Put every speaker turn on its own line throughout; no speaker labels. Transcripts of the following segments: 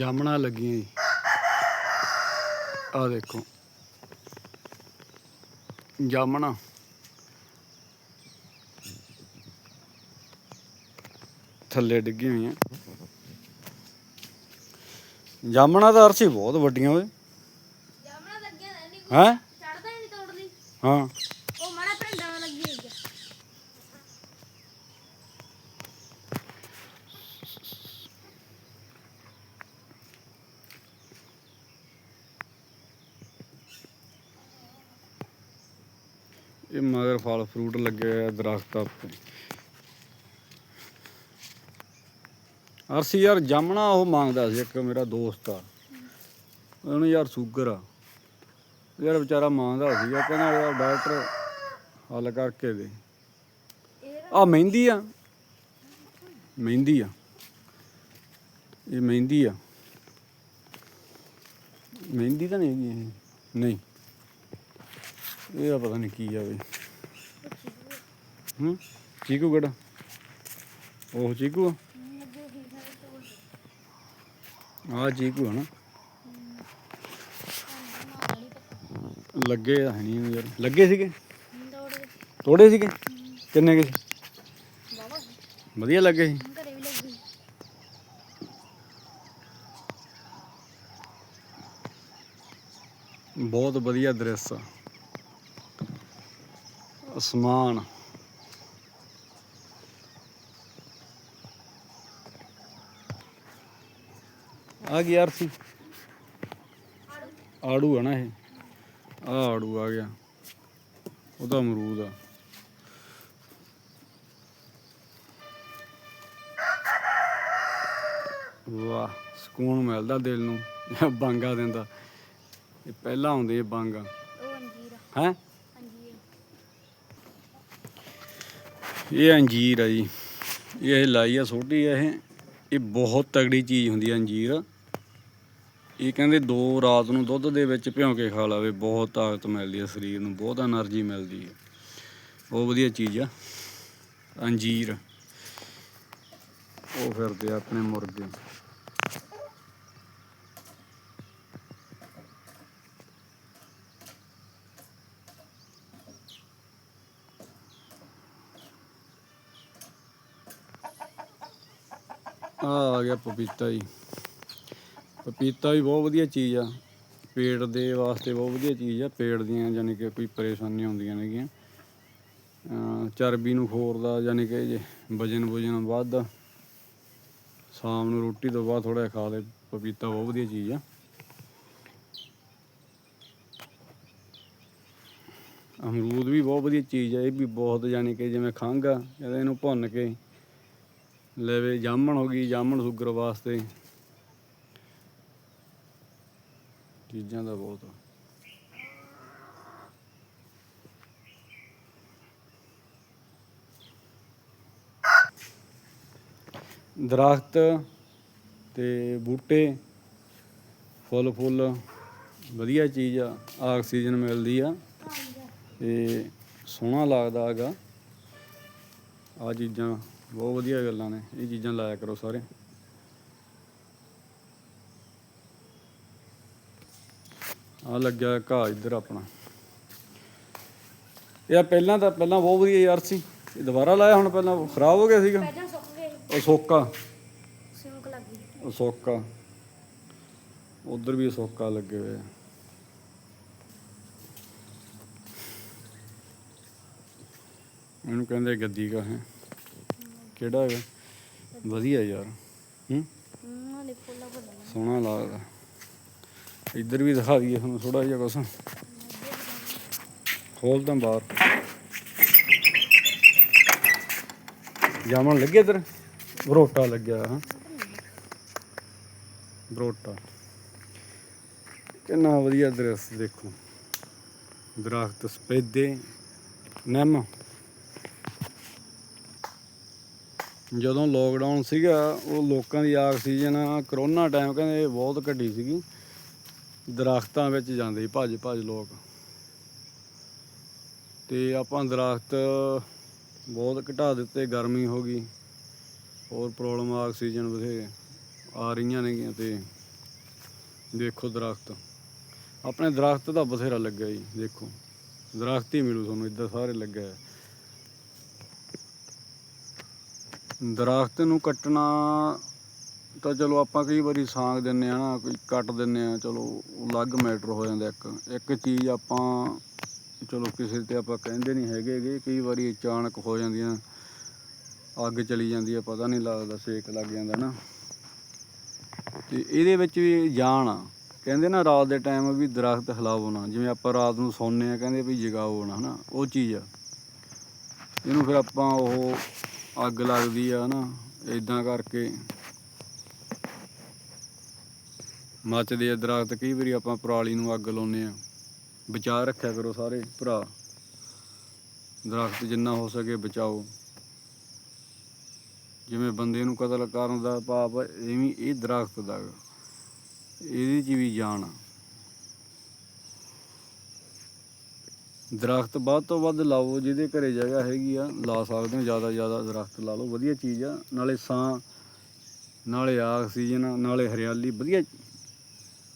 ਜਾਮਣਾ ਲੱਗੀਆਂ ਜੀ। ਆ ਦੇਖੋ। ਜਾਮਣਾ। ਥੱਲੇ ਡਿੱਗੀਆਂ ਹੋਈਆਂ। ਜਾਮਣਾ ਤਾਂ ਅਰਸੀ ਬਹੁਤ ਵੱਡੀਆਂ ਓਏ।
ਜਾਮਣਾ ਲੱਗਿਆ ਨਹੀਂ
ਹੈ?
ਚੜਦਾ ਨਹੀਂ ਤੋੜਦੀ
ਹਾਂ
ਉਹ ਮਾੜਾ ਭੰਡਾ ਨਾਲ ਲੱਗੀ ਹੋਈ ਆ
ਇਹ ਮਗਰ ਫਲ ਫਰੂਟ ਲੱਗੇ ਹੋਏ ਆ, ਦਰਖਤ ਉੱਤੇ ਅਰਸੀ ਯਾਰ ਜਾਮਣਾ ਉਹ ਮੰਗਦਾ ਸੀ ਇੱਕ ਮੇਰਾ ਦੋਸਤ ਆ। ਉਹਨੂੰ ਯਾਰ ਸ਼ੂਗਰ ਆ। ਯਾਰ ਵਿਚਾਰਾ ਮੰਗਦਾ ਸੀ ਕਹਿੰਦਾ ਯਾਰ ਡਾਕਟਰ ਹੱਲ ਕਰਕੇ ਦੇ। ਆ ਮਹਿੰਦੀ ਆ। ਮਹਿੰਦੀ ਆ। ਇਹ ਮਹਿੰਦੀ ਆ। ਮਹਿੰਦੀ ਤਾਂ ਨਹੀਂ ਹੈਗੀ ਇਹ। ਨਹੀਂ। ਇਹ ਪਤਾ ਨਹੀਂ ਕੀ ਆ ਬਈ ਹੂੰ? ਚੀਕੂ ਕਿਹੜਾ? ਉਹ ਚੀਕੂ ਆ? ਚੀਕੂ ਆ ਲੱਗੇ ਤਾਂ ਨਹੀਂ ਯਾਰ। ਲੱਗੇ ਸੀਗੇ?
ਤੋੜ
ਤੋੜੇ ਸੀਗੇ? ਕਿੰਨੇ ਕੇ ਵਧੀਆ ਲੱਗੇ ਸੀ। ਬਹੁਤ ਵਧੀਆ ਦ੍ਰਿਸ਼ ਆ। ਅਸਮਾਨ। ਆ ਗਿਆ ਅਰਸੀ ਆੜੂ ਆ ਨਾ ਇਹ। ਆ ਆੜੂ ਆ ਗਿਆ। ਉਹਦਾ ਅਮਰੂਦ ਆ। ਵਾਹ ਸਕੂਨ ਮਿਲਦਾ ਦਿਲ ਨੂੰ। ਬਾਂਗਾ ਦਿੰਦਾ। ਇਹ ਪਹਿਲਾਂ ਆਉਂਦੇ ਇਹ ਬਾਂਗਾ।
ਉਹ ਅੰਜੀਰ
ਹੈ?
ਅੰਜੀਰ।
ਇਹ ਅੰਜੀਰ ਆ ਜੀ। ਇਹ ਲਾਈ ਆ ਛੋਟੀ ਆ ਇਹ। ਇਹ ਬਹੁਤ ਤਗੜੀ ਚੀਜ਼ ਹੁੰਦੀ ਆ ਅੰਜੀਰ। ਇਹ ਕਹਿੰਦੇ ਦੋ ਰਾਤ ਨੂੰ ਦੁੱਧ ਦੇ ਵਿੱਚ ਭਿਉਂ ਕੇ ਖਾ ਲਾਵੇ, ਬਹੁਤ ਤਾਕਤ ਮਿਲਦੀ ਹੈ ਸਰੀਰ ਨੂੰ, ਬਹੁਤ એનર્ਜੀ ਮਿਲਦੀ ਹੈ। ਬਹੁਤ ਵਧੀਆ ਚੀਜ਼ ਆ। ਅੰਜੀਰ। ਉਹ ਫਿਰਦੇ ਆਪਣੇ ਮੁਰਗੇ। ਆ ਆ ਗਿਆ ਪਪੀਤਾ ਜੀ। ਪਪੀਤਾ ਵੀ ਬਹੁਤ ਵਧੀਆ ਚੀਜ਼ ਆ। ਪੇਟ ਦੇ ਵਾਸਤੇ ਬਹੁਤ ਵਧੀਆ ਚੀਜ਼ ਆ, ਪੇਟ ਦੀਆਂ ਯਾਨੀ ਕਿ ਕੋਈ ਪਰੇਸ਼ਾਨੀਆਂ ਹੁੰਦੀਆਂ ਨੇਗੀਆਂ ਚਰਬੀ ਨੂੰ ਖੋਰਦਾ ਯਾਨੀ ਕਿ ਜੇ ਵਜਨ ਵਜਨ ਵੱਧਦਾ ਸ਼ਾਮ ਨੂੰ ਰੋਟੀ ਤੋਂ ਬਾਅਦ ਥੋੜਾ ਖਾ ਲੈ, ਪਪੀਤਾ ਬਹੁਤ ਵਧੀਆ ਚੀਜ਼ ਆ। ਅਮਰੂਦ ਵੀ ਬਹੁਤ ਵਧੀਆ ਚੀਜ਼ ਆ, ਇਹ ਵੀ ਬਹੁਤ ਯਾਨੀ ਕਿ ਜਿਵੇਂ ਖੰਘ ਆ ਇਹਨੂੰ ਭੁੰਨ ਕੇ ਲੈਵੇ ਜਾਮਣ ਹੋ ਗਈ, ਜਾਮਣ ਸ਼ੂਗਰ ਵਾਸਤੇ ਚੀਜ਼ਾਂ ਦਾ ਬਹੁਤ। ਆ। ਦਰਖਤ ਤੇ ਬੂਟੇ, ਫੁੱਲ ਫੁੱਲ, ਵਧੀਆ ਚੀਜ਼ ਆ, ਆਕਸੀਜਨ ਮਿਲਦੀ ਆ। ਤੇ ਸੋਹਣਾ ਲੱਗਦਾ ਹੈਗਾ। ਆ ਚੀਜ਼ਾਂ, ਬਹੁਤ ਵਧੀਆ ਗੱਲਾਂ ਨੇ। ਇਹ ਚੀਜ਼ਾਂ ਲਾਇਆ ਕਰੋ ਸਾਰੇ। ਆ ਲੱਗਿਆ ਘਾਹ ਇੱਧਰ ਆਪਣਾ। ਇਹ ਪਹਿਲਾਂ ਤਾਂ ਪਹਿਲਾਂ ਬਹੁਤ ਵਧੀਆ ਯਾਰ ਸੀ। ਇਹ ਦੁਬਾਰਾ ਲਾਇਆ ਹੁਣ ਪਹਿਲਾਂ ਖਰਾਬ ਹੋ ਗਿਆ ਸੀਗਾ।
ਪਹਿਲਾਂ ਸੁੱਕ ਗਏ
ਉਹ ਸੋਕਾ।
ਲੱਗੀ
ਉਹ ਸੋਕਾ। ਉਧਰ ਵੀ ਸੋਕਾ ਲੱਗੇ ਹੋਏ ਆ। ਇਹਨੂੰ ਕਹਿੰਦੇ ਗੱਦੀ ਕਾ ਹੈ। ਕਿਹੜਾ ਹੈਗਾ? ਵਧੀਆ ਯਾਰ। ਹੂੰ?
ਹੂੰ
ਸੋਹਣਾ ਲੱਗਦਾ ਇੱਧਰ ਵੀ ਦਿਖਾ ਦਈਏ ਤੁਹਾਨੂੰ ਥੋੜਾ ਜਿਹਾ ਕੁਛ। ਖੋਲ ਤਾਂ ਬਾਹਰ। ਜਾਮਣ ਲੱਗੇ ਇੱਧਰ? ਬਰੋਟਾ ਲੱਗਿਆ, ਹਾਂ। ਬਰੋਟਾ। ਕਿੰਨਾ ਵਧੀਆ ਦ੍ਰਿਸ਼ ਦੇਖੋ। ਦਰਖਤ, ਸਪੇਦੇ, ਨਿੰਮ। ਜਦੋਂ ਲੋਕਡਾਊਨ ਸੀਗਾ, ਉਹ ਲੋਕਾਂ ਦੀ ਆਕਸੀਜਨ ਕਰੋਨਾ ਟਾਈਮ ਕਹਿੰਦੇ ਬਹੁਤ ਘਟੀ ਸੀਗੀ। ਦਰਖਤਾਂ ਵਿੱਚ ਜਾਂਦੇ ਭੱਜ ਭੱਜ ਲੋਕ। ਤੇ ਆਪਾਂ ਦਰਖਤ ਬਹੁਤ ਘਟਾ ਦਿੱਤੇ, ਗਰਮੀ ਹੋ ਗਈ। ਹੋਰ ਪ੍ਰੋਬਲਮ ਆਕਸੀਜਨ ਬਥੇਰੇ ਆ ਰਹੀਆਂ ਨੇਗੀਆਂ ਤੇ ਦੇਖੋ ਦਰਖਤ। ਆਪਣੇ ਦਰਖਤ ਦਾ ਬਥੇਰਾ ਲੱਗਿਆ ਜੀ, ਦੇਖੋ। ਦਰਖਤ ਹੀ ਮਿਲੂ ਤੁਹਾਨੂੰ, ਇੱਧਰ ਸਾਰੇ ਲੱਗਿਆ ਹੈ। ਦਰਖਤ ਨੂੰ ਕੱਟਣਾ ਤਾਂ ਚਲੋ ਆਪਾਂ ਕਈ ਵਾਰੀ ਸਾਂਗ ਦਿੰਨੇ ਆ ਨਾ, ਕੋਈ ਕੱਟ ਦਿੰਨੇ ਆ ਚਲੋ ਅਲੱਗ ਮੈਟਰ ਹੋ ਜਾਂਦਾ ਇੱਕ ਇੱਕ ਚੀਜ਼ ਆਪਾਂ, ਚਲੋ ਕਿਸੇ ਤੇ ਆਪਾਂ ਕਹਿੰਦੇ ਨਹੀਂ ਹੈਗੇਗੇ ਕਈ ਵਾਰੀ ਅਚਾਨਕ ਹੋ ਜਾਂਦੀਆਂ, ਅੱਗ ਚਲੀ ਜਾਂਦੀ ਆ, ਪਤਾ ਨਹੀਂ ਲੱਗਦਾ, ਸੇਕ ਲੱਗ ਜਾਂਦਾ ਨਾ। ਤੇ ਇਹਦੇ ਵਿੱਚ ਵੀ ਜਾਨ ਆ। ਕਹਿੰਦੇ ਨਾ ਰਾਤ ਦੇ ਟਾਈਮ ਵੀ ਦਰਖਤ ਹਿਲਾਵੋ ਨਾ ਜਿਵੇਂ ਆਪਾਂ ਰਾਤ ਨੂੰ ਸੌਂਦੇ ਆ ਕਹਿੰਦੇ ਵੀ ਜਗਾਓ ਨਾ ਹਨਾ, ਉਹ ਚੀਜ਼ ਆ। ਇਹਨੂੰ ਫਿਰ ਆਪਾਂ ਉਹ ਅੱਗ ਲੱਗਦੀ ਆ ਨਾ ਇਦਾਂ ਕਰਕੇ ਮੱਚਦੇ ਆ ਦਰਖਤ, ਕਈ ਵਾਰੀ ਆਪਾਂ ਪਰਾਲੀ ਨੂੰ ਅੱਗ ਲਾਉਂਦੇ ਆ। ਬਚਾ ਰੱਖਿਆ ਕਰੋ ਸਾਰੇ ਭਰਾ। ਦਰਖਤ ਜਿੰਨਾ ਹੋ ਸਕੇ ਬਚਾਓ। ਜਿਵੇਂ ਬੰਦੇ ਨੂੰ ਕਤਲ ਕਰਨ ਦਾ ਪਾਪ ਐਵੇਂ ਇਹ ਦਰਖਤ ਦਾ ਗਾ। ਇਹਦੇ 'ਚ ਵੀ ਜਾਨ ਆ। ਦਰਖਤ ਵੱਧ ਤੋਂ ਵੱਧ ਲਾਓ, ਜਿਹਦੇ ਘਰੇ ਜਗ੍ਹਾ ਹੈਗੀ ਆ, ਲਾ ਸਕਦੇ ਹੋ, ਜ਼ਿਆਦਾ ਜ਼ਿਆਦਾ ਦਰਖਤ ਲਾ ਲਓ, ਵਧੀਆ ਚੀਜ਼ ਆ। ਨਾਲੇ ਸਾਹ, ਨਾਲੇ ਆਕਸੀਜਨ ਨਾਲੇ ਹਰਿਆਲੀ, ਵਧੀਆ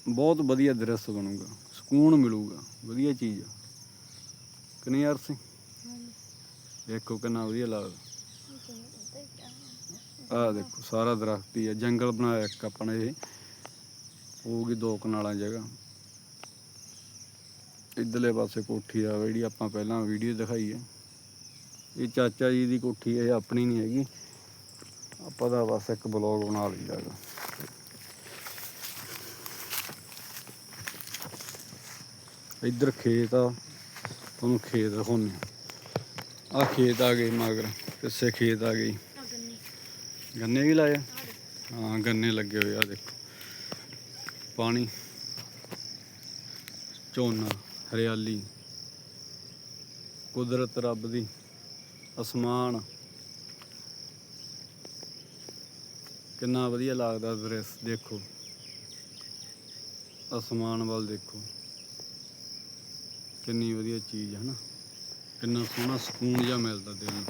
ਬਹੁਤ ਵਧੀਆ ਦ੍ਰਿਸ਼ ਬਣੂਗਾ, ਸਕੂਨ ਮਿਲੂਗਾ, ਵਧੀਆ ਚੀਜ਼ ਆ। ਕਿ ਨਹੀਂ ਯਾਰ ਸਿੰਘ ਦੇਖੋ ਕਿੰਨਾ ਵਧੀਆ ਲੱਗਦਾ।
ਇਹ
ਆਹ ਦੇਖੋ, ਸਾਰਾ ਦਰਖਤ ਹੀ ਆ, ਜੰਗਲ ਬਣਾਇਆ ਇੱਕ ਆਪਾਂ ਨੇ ਇਹ। ਹੋਊਗੀ ਦੋ ਕਨਾਲਾਂ ਜਗ੍ਹਾ। ਇਧਰਲੇ ਪਾਸੇ ਕੋਠੀ ਆ, ਜਿਹੜੀ ਆਪਾਂ ਪਹਿਲਾਂ ਵੀਡੀਓ ਦਿਖਾਈ ਹੈ ਇਹ ਚਾਚਾ ਜੀ ਦੀ ਕੋਠੀ ਹੈ ਇਹ ਆਪਣੀ ਨਹੀਂ ਹੈਗੀ। ਆਪਾਂ ਦਾ ਬਸ ਇੱਕ ਬਲੌਗ ਬਣਾ ਲਈਦਾ ਹੈਗਾ ਇੱਧਰ ਖੇਤ ਆ, ਤੁਹਾਨੂੰ ਖੇਤ ਦਿਖਾਉਂਦੇ ਆ। ਆਹ ਖੇਤ ਆ ਗਏ ਮਗਰ ਕਿਸੇ ਖੇਤ ਆ ਗਈ।
ਗੰਨੇ
ਵੀ ਲਾਏ ਹਾਂ, ਗੰਨੇ ਲੱਗੇ ਹੋਏ ਆ, ਦੇਖੋ। ਪਾਣੀ, ਝੋਨਾ, ਹਰਿਆਲੀ, ਕੁਦਰਤ ਰੱਬ ਦੀ, ਅਸਮਾਨ। ਕਿੰਨਾ ਵਧੀਆ ਲੱਗਦਾ ਦ੍ਰਿਸ਼, ਦੇਖੋ। ਅਸਮਾਨ ਵੱਲ ਦੇਖੋ। ਕਿੰਨੀ ਵਧੀਆ ਚੀਜ਼ ਹੈ ਨਾ। ਕਿੰਨਾ ਸੋਹਣਾ ਸਕੂਨ ਜਿਹਾ ਮਿਲਦਾ ਦਿਲ ਨੂੰ।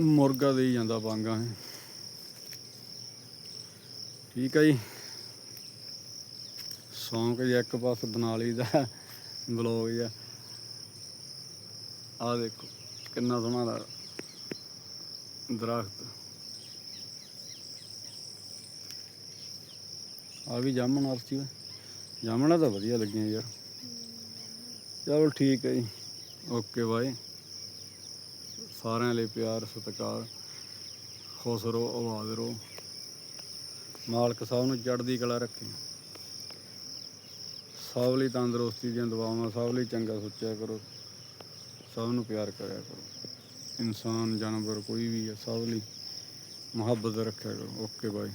ਮੁਰਗਾ ਦੇਈ ਜਾਂਦਾ ਵਾਂਗਾ ਹੈ ਠੀਕ ਹੈ ਜੀ। ਸੌਂਕ ਜਿਹਾ ਇੱਕ ਪਾਸ ਬਣਾ ਲਈਦਾ ਬਲੌਗ ਜਿਹਾ। ਆ ਦੇਖੋ, ਕਿੰਨਾ ਸੋਹਣਾ ਦਾ ਦਰਖਤ। ਆ ਵੀ ਜਾਮਣ ਅਰਚੀ ਜਾਮਣਾ ਤਾਂ ਵਧੀਆ ਲੱਗੀਆਂ ਯਾਰ। ਚਲੋ ਠੀਕ ਹੈ ਜੀ। Okay bye. ਸਾਰਿਆਂ ਲਈ ਪਿਆਰ, ਸਤਿਕਾਰ। ਖੁਸ਼ ਰਹੋ ਆਵਾਜ਼ ਰਹੋ। ਮਾਲਕ ਸਭ ਨੂੰ ਚੜ੍ਹਦੀ ਕਲਾ ਰੱਖੇ। ਸਭ ਲਈ ਤੰਦਰੁਸਤੀ ਦੀਆਂ ਦੁਆਵਾਂ, ਸਭ ਲਈ ਚੰਗਾ ਸੋਚਿਆ ਕਰੋ। ਸਭ ਨੂੰ ਪਿਆਰ ਕਰਿਆ ਕਰੋ। ਇਨਸਾਨ, ਜਾਨਵਰ ਕੋਈ ਵੀ ਹੈ ਸਭ ਲਈ ਮੁਹੱਬਤ ਰੱਖਿਆ ਕਰੋ। Okay bye